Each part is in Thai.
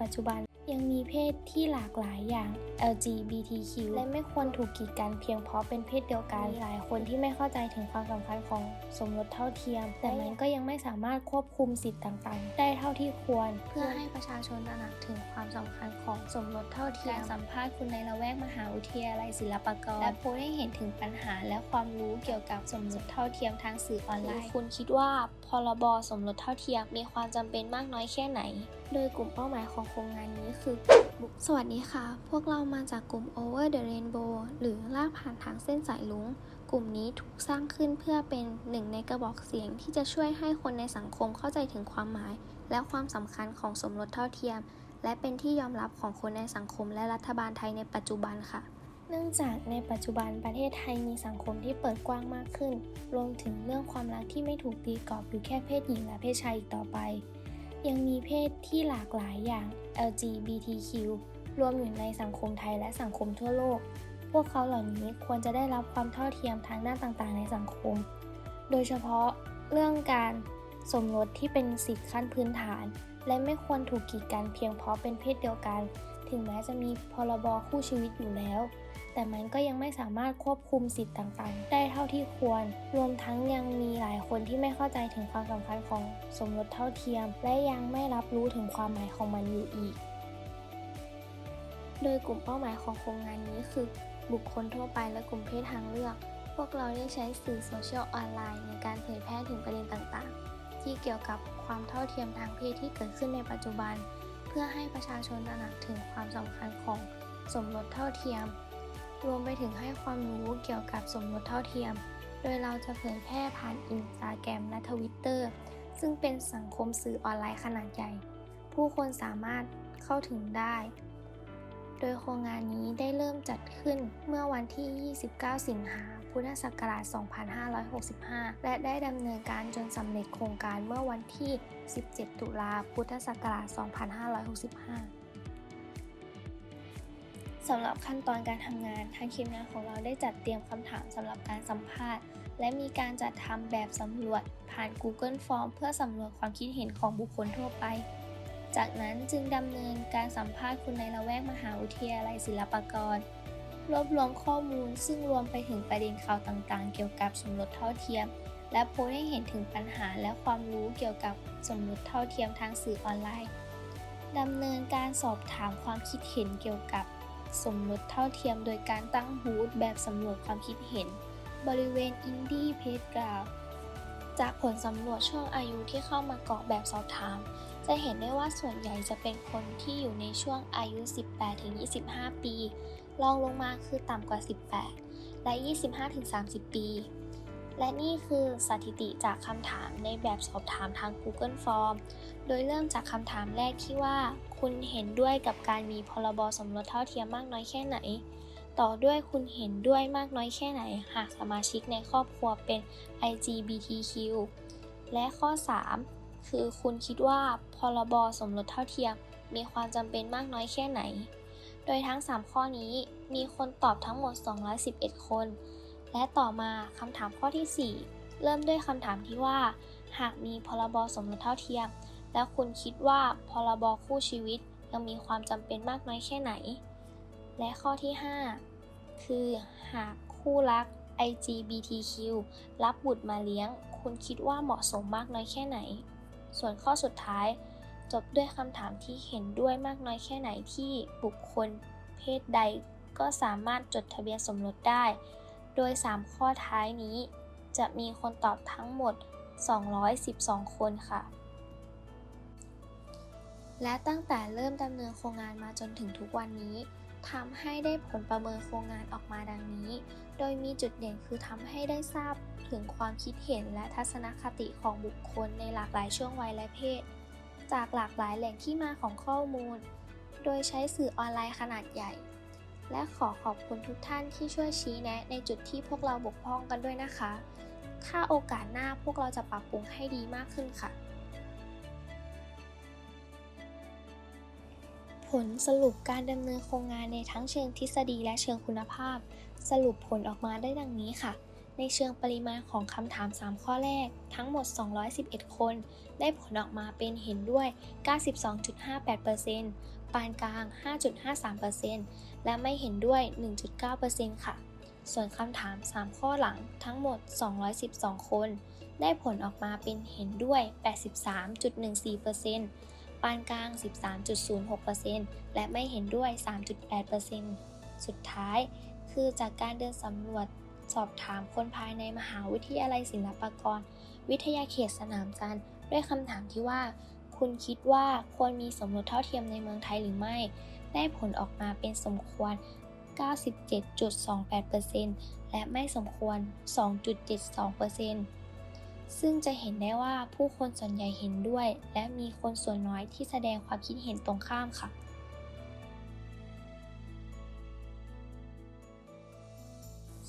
ปัจจุบันยังมีเพศที่หลากหลายอย่าง LGBTQ และไม่ควรถูกกีดกันเพียงเพราะเป็นเพศเดียวกันมีหลายคนที่ไม่เข้าใจถึงความสำคัญของสมรสเท่าเทียม แต่มันก็ยังไม่สามารถควบคุมสิทธิ์ต่างๆ ได้เท่าที่ควร เพื่อให้ประชาชนตระหนักถึงความสำคัญของสมรสเท่าเทียมการสัมภาษณ์คุณในละแวกมหาวิทยาลัยศิลปากร และโพสต์ให้เห็นถึงปัญหาและความรู้เกี่ยวกับสมรสเท่าเทียมทางสื่อออนไลน์ คุณคิดว่าพรบสมรสเท่าเทียมมีความจำเป็นมากน้อยแค่ไหน โดยกลุ่มเป้าหมายของโครงงานนี้คือ สวัสดีค่ะ พวกเรามาจากกลุ่ม Over the Rainbow หรือลากผ่านทางเส้นสายลุงกลุ่มนี้ถูกสร้างขึ้นเพื่อเป็นหนึ่งในกระบอกเสียงที่จะช่วยให้คนในสังคมเข้าใจถึงความหมาย และความสำคัญของสมรสเท่าเทียม และเป็นที่ยอมรับของคนในสังคมและรัฐบาลไทยในปัจจุบันค่ะเนื่องจากในปัจจุบันประเทศไทยมีสังคมที่เปิดกว้างมากขึ้น รวมถึงเรื่องความรักที่ไม่ถูกตีกรอบอยู่แค่เพศหญิงและเพศชายอีกต่อไป ยังมีเพศที่หลากหลายอย่าง LGBTQ รวมอยู่ในสังคมไทยและสังคมทั่วโลก พวกเขาเหล่านี้ควรจะได้รับความเท่าเทียมทางด้านต่างๆ ในสังคม โดยเฉพาะเรื่องการสมรสที่เป็นสิทธิขั้นพื้นฐาน และไม่ควรถูกกีดกันเพียงเพราะเป็นเพศเดียวกัน ถึงแม้จะมีพรบคู่ชีวิตอยู่แล้ว แต่มันก็ยังไม่สามารถควบคุมสิทธิ์ต่างๆ ได้เท่าที่ควร รวมทั้งยังมีหลายคนที่ไม่เข้าใจถึงความสำคัญของสมรสเท่าเทียม และยังไม่รับรู้ถึงความหมายของมันอยู่อีก โดยกลุ่มเป้าหมายของโครงงานนี้คือ บุคคลทั่วไปและกลุ่มเพศทางเลือก พวกเราได้ใช้สื่อโซเชียลออนไลน์ในการเผยแพร่ถึงประเด็นต่างๆ ที่เกี่ยวกับความเท่าเทียมทางเพศที่เกิดขึ้นในปัจจุบัน เพื่อให้ประชาชนตระหนักถึงความสำคัญของสมรสเท่าเทียม รวมไปถึงให้ความรู้เกี่ยวกับสมรสเท่าเทียม โดยเราจะเผยแพร่ผ่านอินสตาแกรมและทวิตเตอร์ซึ่งเป็นสังคมสื่อออนไลน์ขนาดใหญ่ ผู้คนสามารถเข้าถึงได้ โดยโครงงานนี้ได้เริ่มจัดขึ้นเมื่อวันที่ 29 สิงหาพุทธศักราช 2565 และได้ดำเนินการจนสำเร็จโครงการเมื่อวันที่ 17 ตุลาพุทธศักราช 2565 สำหรับขั้นตอนการทำงานทางทีมงานของเราได้จัดเตรียมคำถามสำหรับการสัมภาษณ์ และมีการจัดทำแบบสำรวจ ผ่าน Google Form เพื่อสำรวจความคิดเห็นของบุคคลทั่วไป จากนั้นจึงดำเนินการสัมภาษณ์คุณในละแวกมหาวิทยาลัยศิลปากร รวบรวมข้อมูลซึ่งรวมไปถึงประเด็นข่าวต่างๆ เกี่ยวกับสมรสเท่าเทียม และโพสให้เห็นถึงปัญหาและความรู้เกี่ยวกับสมรสเท่าเทียมทางสื่อออนไลน์ดำเนินการสอบถามความคิดเห็นเกี่ยวกับ สมรสเท่าเทียมโดยการตั้งบูธแบบสำรวจความคิดเห็น บริเวณอินดี้เพจกราวจากผลสำรวจช่วงอายุที่เข้ามากรอกแบบสอบถาม จะเห็นได้ว่าส่วนใหญ่จะเป็นคนที่อยู่ในช่วงอายุ 18-25 ปีรองลงมาคือต่ำกว่า 18 และ 25-30 ปี และนี่คือสถิติจากคำถามในแบบสอบถามทาง Google Form โดยเริ่มจากคำถามแรกที่ว่า คุณเห็นด้วยกับการมีพรบสมรสเท่าเทียมมากน้อยแค่ไหน ต่อด้วยคุณเห็นด้วยมากน้อยแค่ไหน หากสมาชิกในครอบครัวเป็น LGBTQ และข้อ 3 คือคุณคิดว่าพรบสมรสเท่าเทียม มีความจำเป็นมากน้อยแค่ไหน โดยทั้ง 3 ข้อนี้มีคนตอบทั้งหมด 211 คน และต่อมาคำถามข้อที่ 4 เริ่มด้วยคำถามที่ว่า หากมีพรบสมรสเท่าเทียม แล้วคุณคิดว่าพรบคู่ชีวิตยังมีความจำเป็นมากน้อยแค่ไหน และข้อที่ 5 คือหากคู่รัก LGBTQ รับบุตรมาเลี้ยง คุณคิดว่าเหมาะสมมากน้อยแค่ไหน ส่วนข้อสุดท้าย จบด้วยคำถามที่เห็นด้วยมากน้อยแค่ไหนที่บุคคล เพศใดก็สามารถจดทะเบียนสมรสได้ โดย 3 ข้อท้ายนี้ จะมีคนตอบทั้งหมด 212 คนค่ะ และตั้งแต่เริ่มดำเนินโครงงานมาจนถึงทุกวันนี้ทำให้ได้ผลประเมินโครงงานออกมาดังนี้ โดยมีจุดเด่นคือทำให้ได้ทราบถึงความคิดเห็นและทัศนคติของบุคคลในหลากหลายช่วงวัยและเพศ จากหลากหลายแหล่งที่มาของข้อมูล โดยใช้สื่อออนไลน์ขนาดใหญ่ และขอขอบคุณทุกท่านที่ช่วยชี้แนะในจุดที่พวกเราบกพร่องกันด้วยนะคะ ถ้าโอกาสหน้าพวกเราจะปรับปรุงให้ดีมากขึ้นค่ะ ผลสรุปการดำเนินโครงงานในทั้งเชิงทฤษฎีและเชิงคุณภาพ สรุปผลออกมาได้ดังนี้ค่ะในเชิงปริมาณของคำถาม 3 ข้อแรก ทั้งหมด 211 คน ได้ผลออกมาเป็นเห็นด้วย 92.58% ปานกลาง 5.53%และไม่เห็นด้วย 1.9%ค่ะ ส่วนคำถาม 3 ข้อหลังทั้งหมด 212 คน ได้ผลออกมาเป็นเห็นด้วย 83.14%ปานกลาง 13.06%และไม่เห็นด้วย 3.8%สุดท้าย คือจากการเดินสำรวจสอบถามคนภายในมหาวิทยาลัยศิลปากร วิทยาเขตสนามจันทร์ด้วยคำถามที่ว่า คุณคิดว่าควรมีสมรสเท่าเทียมในเมืองไทยหรือไม่ ได้ผลออกมาเป็นสมควร 97.28%และไม่สมควร 2.72%ซึ่งจะเห็นได้ว่าผู้คนส่วนใหญ่เห็นด้วย และมีคนส่วนน้อยที่แสดงความคิดเห็นตรงข้ามค่ะ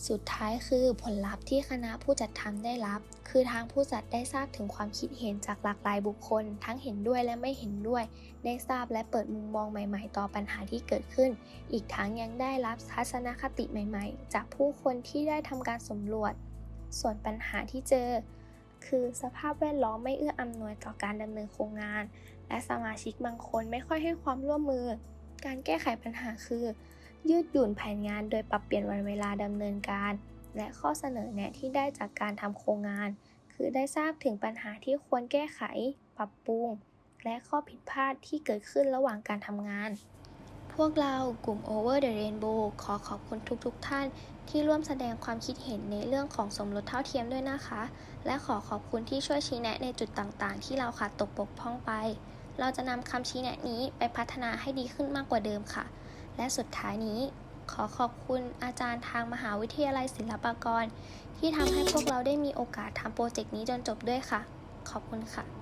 สุดท้ายคือผลลัพธ์ที่คณะผู้จัดทำได้รับ คือทางผู้จัดได้ทราบถึงความคิดเห็นจากหลากหลายบุคคล ทั้งเห็นด้วยและไม่เห็นด้วย ได้ทราบและเปิดมุมมองใหม่ๆ ต่อปัญหาที่เกิดขึ้น อีกทั้งยังได้รับทัศนคติใหม่ๆ จากผู้คนที่ได้ทำการสำรวจ ส่วนปัญหาที่เจอ คือสภาพแวดล้อมไม่เอื้ออำนวยต่อการดำเนินโครงงาน และสมาชิกบางคนไม่ค่อยให้ความร่วมมือ การแก้ไขปัญหาคือ ยืดหยุ่นแผนงานโดยปรับเปลี่ยนวันเวลาดำเนินการ และข้อเสนอแนะที่ได้จากการทำโครงงาน คือได้ทราบถึงปัญหาที่ควรแก้ไข ปรับปรุง และข้อผิดพลาดที่เกิดขึ้นระหว่างการทำงาน พวกเรากลุ่ม Over the Rainbow ขอขอบคุณทุกๆทท่าน ที่ร่วมแสดงความคิดเห็นในเรื่องของสมรสเท่าเทียมด้วยนะคะ และขอขอบคุณที่ช่วยชี้แนะในจุดต่างๆ ที่เราขาดตกบกพร่องไป เราจะนำคำชี้แนะนี้ไปพัฒนาให้ดีขึ้นมากกว่าเดิมค่ะ และสุดท้ายนี้ ขอขอบคุณอาจารย์ทางมหาวิทยาลัยศิลปากร ที่ทำให้พวกเราได้มีโอกาสทำโปรเจกต์นี้จนจบด้วยค่ะ ขอบคุณค่ะ